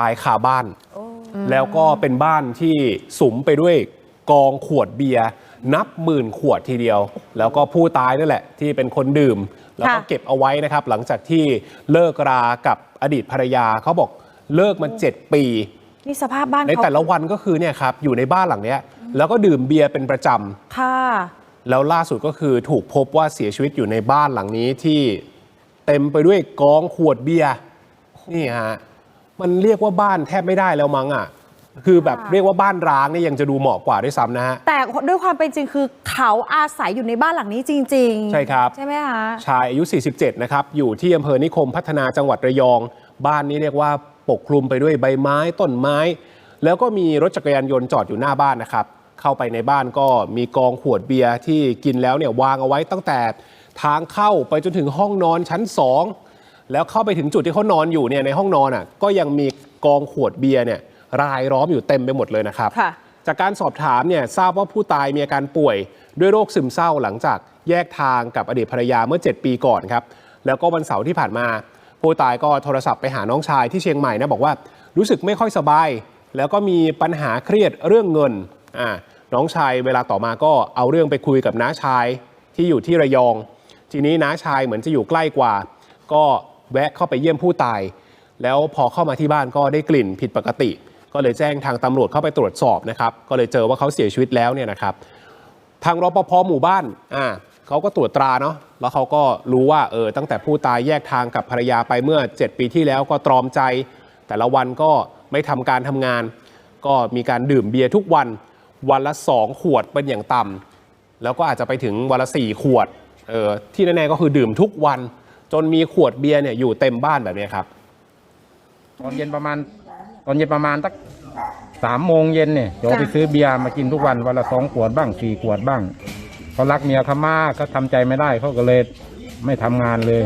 ตายคาบ้านโอ้แล้วก็เป็นบ้านที่สุมไปด้วยกองขวดเบียร์นับหมื่นขวดทีเดียว แล้วก็ผู้ตายนั่นแหละที่เป็นคนดื่ม แล้วก็ค่ะเก็บเอาไว้นะครับ หลังจากที่เลิกรากับอดีตภรรยาเขาบอกเลิกมาเจ็ดปี นี่สภาพบ้านในเขาแต่ละวันก็คือเนี่ยครับอยู่ในบ้านหลังเนี้ย แล้วก็ดื่มเบียร์เป็นประจำค่ะแล้วล่าสุดก็คือถูกพบว่าเสียชีวิตอยู่ในบ้านหลังนี้ที่เต็มไปด้วยกองขวดเบียร์นี่ฮะ มันเรียกว่าบ้านแทบไม่ได้แล้วมั้งอะคือแบบค่ะเรียกว่าบ้านร้างนี่ยังจะดูเหมาะกว่าด้วยซ้ำนะฮะ แต่ด้วยความเป็นจริงคือเขาอาศัยอยู่ในบ้านหลังนี้จริง ๆ ใช่ครับ ใช่ไหมคะชายอายุ 47 นะครับ อยู่ที่อำเภอนิคมพัฒนาจังหวัดระยอง บ้านนี้เรียกว่าปกคลุมไปด้วยใบไม้ต้นไม้ แล้วก็มีรถจักรยานยนต์จอดอยู่หน้าบ้านนะครับ เข้าไปในบ้านก็มีกองขวดเบียร์ที่กินแล้วเนี่ยวางเอาไว้ตั้งแต่ทางเข้าไปจนถึงห้องนอนชั้น2 แล้วเข้าไปถึงจุดที่เขานอนอยู่เนี่ยในห้องนอนอะก็ยังมีกองขวดเบียร์เนี่ยรายล้อมอยู่เต็มไปหมดเลยนะครับ ค่ะจากการสอบถามเนี่ยทราบว่าผู้ตายมีอาการป่วย ด้วยโรคซึมเศร้าหลังจากแยกทางกับอดีตภรรยาเมื่อ 7 ปีก่อนครับ แล้วก็วันเสาร์ที่ผ่านมา ผู้ตายก็โทรศัพท์ไปหาน้องชายที่เชียงใหม่นะบอกว่ารู้สึกไม่ค่อยสบาย แล้วก็มีปัญหาเครียดเรื่องเงินอ่าน้องชายเวลาต่อมาก็เอาเรื่องไปคุยกับน้าชายที่อยู่ที่ระยอง ทีนี้น้าชายเหมือนจะอยู่ใกล้กว่า ก็ แวะเข้าไปเยี่ยมผู้ตาย แล้วพอเข้ามาที่บ้านก็ได้กลิ่นผิดปกติ ก็เลยแจ้งทางตำรวจเข้าไปตรวจสอบนะครับก็เลยเจอว่าเขาเสียชีวิตแล้วเนี่ยนะครับทางรปภหมู่บ้านอ่าเขาก็ตรวจตราเนาะแล้วเขาก็รู้ว่าเออตั้งแต่ผู้ตายแยกทางกับภรรยาไปเมื่อ 7 ปีที่แล้วก็ตรอมใจ แต่ละวันก็ไม่ทำการทำงาน ก็มีการดื่มเบียร์ทุกวันวันละ 2 ขวดเป็นอย่างต่ำแล้วก็อาจจะไปถึงวันละ 4 ขวดเออที่แน่ๆก็คือดื่มทุกวัน จนมีขวดเบียร์เนี่ยอยู่เต็มบ้านแบบเนี้ยครับ ตอนเย็นประมาณ ตอนเย็นประมาณสักสามโมงเย็นเนี่ยเดี๋ยวไปซื้อเบียร์มากินทุกวันวันละสองขวดบ้างสี่ขวดบ้างเขารักเมียเขามากก็ทำใจไม่ได้เขาก็เลยไม่ทำงานเลย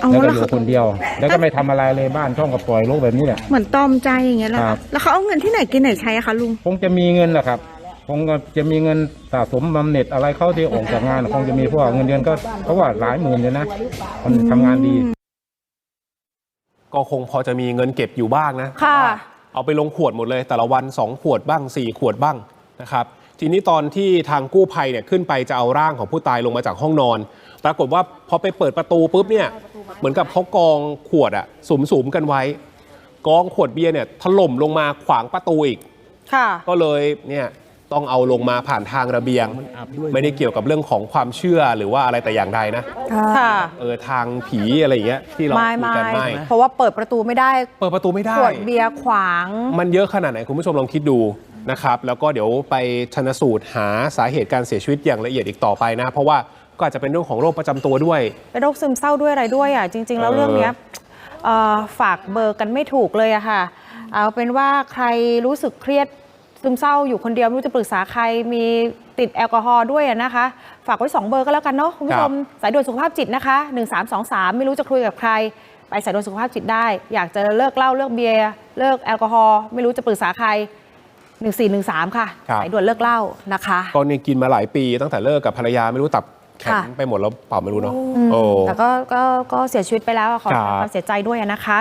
เอาแล้วก็แล้วอยู่เขาคนเดียว แล้วก็ไม่ทำอะไรเลยบ้านช่องก็ปล่อยลูกแบบนี้แหละเหมือนตอมใจอย่างเงี้ยแหละครัค่ะบแล้วเขาเอาเงินที่ไหนกินไหนใช้อะคะลุงคงจะมีเงินแหละครับ คงจะมีเงินสะสมบำเหน็จอะไรเขาที่ออกจากงานคงจะมีพวกเงินเดือนก็เขาว่าหลายหมื่นเลยนะคนทำงานดี ก็คงพอจะมีเงินเก็บอยู่บ้างนะค่ะ เอาไปลงขวดหมดเลย แต่ละวัน 2 ขวดบ้าง 4 ขวดบ้างนะครับ ทีนี้ตอนที่ทางกู้ภัยเนี่ยขึ้นไปจะเอาร่างของผู้ตายลงมาจากห้องนอน ปรากฏว่าพอไปเปิดประตูปุ๊บเนี่ยเหมือนกับเขากองขวดอะสุมๆกันไว้ กองขวดเบียร์เนี่ยถล่มลงมาขวางประตูอีก ค่ะ ก็เลยเนี่ย ต้องเอาลงมาผ่านทางระเบียง ไม่ได้เกี่ยวกับเรื่องของความเชื่อหรือว่าอะไรแต่อย่างใดนะค่ะเออทางผีอะไรอย่างเงี้ยที่เราไม่คุยไม่กันไม่เพราะว่าเปิดประตูไม่ได้เปิดประตูไม่ได้ ขวดเบียร์ขวาง มันเยอะขนาดไหนคุณผู้ชมลองคิดดูนะครับ แล้วก็เดี๋ยวไปชนสูตรหาสาเหตุการเสียชีวิตอย่างละเอียดอีกต่อไปนะ เพราะว่าก็อาจจะเป็นเรื่องของโรคประจำตัวด้วย เป็นโรคซึมเศร้าด้วยอะไรด้วยอะจริง ๆ แล้วเออเรื่องเนี้ยเอ่อฝากเบอร์กันไม่ถูกเลยอะค่ะ เอาเป็นว่าใครรู้สึกเครียด ซึมเศร้าอยู่คนเดียวไม่รู้จะปรึกษาใครมีติดแอลกอฮอล์ด้วยอะนะคะ ฝากไว้ 2 เบอร์ก็แล้วกันเนาะคุณผู้ชมสายด่วนสุขภาพจิตนะคะ 1323 ไม่รู้จะคุยกับใคร ไปสายด่วนสุขภาพจิตได้ อยากจะเลิกเหล้าเลิกเบียร์เลิกแอลกอฮอล์ไม่รู้จะปรึกษาใคร 1413 ค่ะครับสายด่วนเลิกเหล้านะคะก็เนี่ยกินมาหลายปีตั้งแต่เลิกกับภรรยาไม่รู้ตับแข็งค่ะไปหมดแล้วเปล่าไม่รู้เนาะอืมโอ้แต่ก็ก็ก็เสียชีวิตไปแล้วอะขอแสดงครับความเสียใจด้วยอะนะคะ